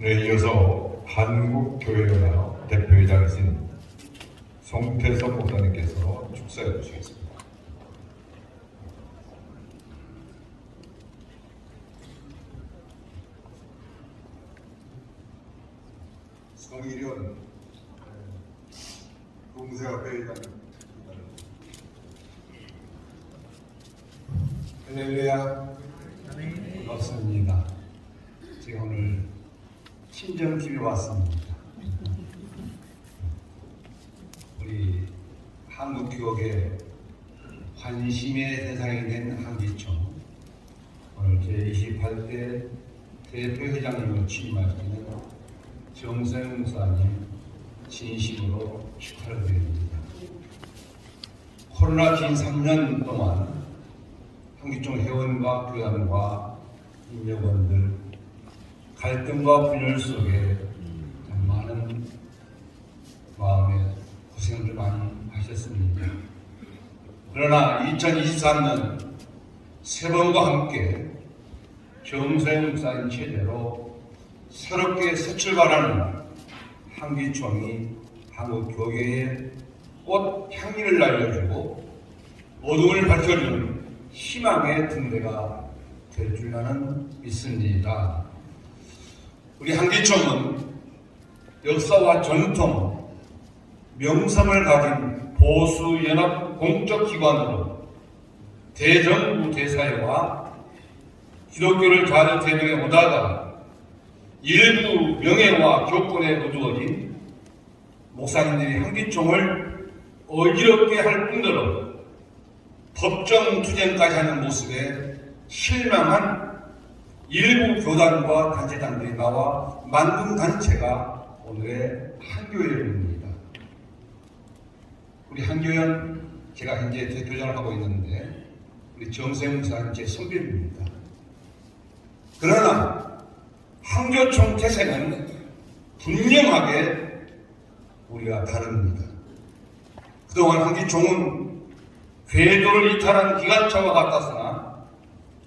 네, 이어서 한국교회연합 대표이장이신 송태섭 목사님께서 축사해 주시겠습니다. 성일현 공세와 회의장 할렐루야 반갑습니다. 제가 오늘 친정집에 왔습니다. 우리 한국 교육의 환심의 대상이 된 한기총 오늘 제28대 대표회장님을 취임하시는 정세웅 목사님 진심으로 축하를 드립니다. 코로나 긴 3년 동안 한기총 회원과 교단과 임력원들 갈등과 분열 속에 참 많은 마음에 고생을 많이 하셨습니다. 그러나 2023년 세 번과 함께 정세영 목사님 체제로 새롭게 새 출발하는 한기총이 한국 교계에 꽃 향기를 날려주고 어둠을 밝혀주는 희망의 등대가 될 줄 나는 믿습니다. 우리 한기총은 역사와 전통, 명성을 가진 보수 연합 공적 기관으로 대정부 대사회와 기독교를 자주 대명해 오다가 일부 명예와 교권에 어두워진 목사님들이 한기총을 어지럽게 할 뿐더러 법정 투쟁까지 하는 모습에 실망한 일부 교단과 단체장들이 나와 만든 단체가 오늘의 한교회입니다. 우리 한교연 제가 현재 대표장을 하고 있는데 우리 정세웅 목사님 제 선배입니다. 그러나 한교총 태세는 분명하게 우리가 다릅니다. 그동안 한기총은 궤도를 이탈한 기관차와 같았으나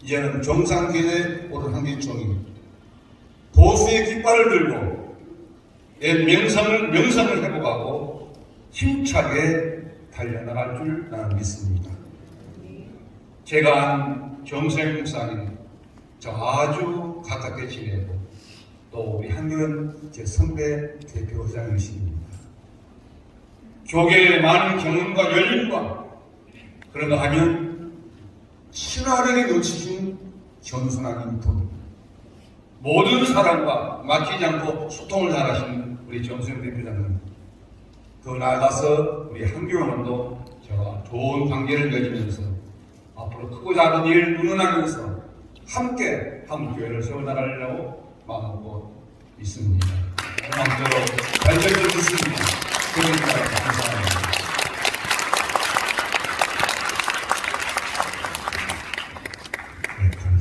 이제는 정상궤도에 오른 한기총이 보수의 깃발을 들고 옛 명성을, 명성을 회복하고 힘차게 달려나갈 줄 나는 믿습니다. 제가 한 정세영 목사님 저 아주 가깝게 지내고 또 우리 한교연 제 선배 대표장이십니다. 교계의 많은 경험과 열림과 그런가 하면 친화력이 넘치신 겸손한 인품 모든 사람과 막히지 않고 소통을 잘하시는 우리 정수영 대표장님. 더 나아가서 우리 한교원도 저와 좋은 관계를 맺으면서 앞으로 크고 작은 일을 운운하면서 함께 한국교회를 세워나가려고 마음먹고 있습니다. 마음대로 발전해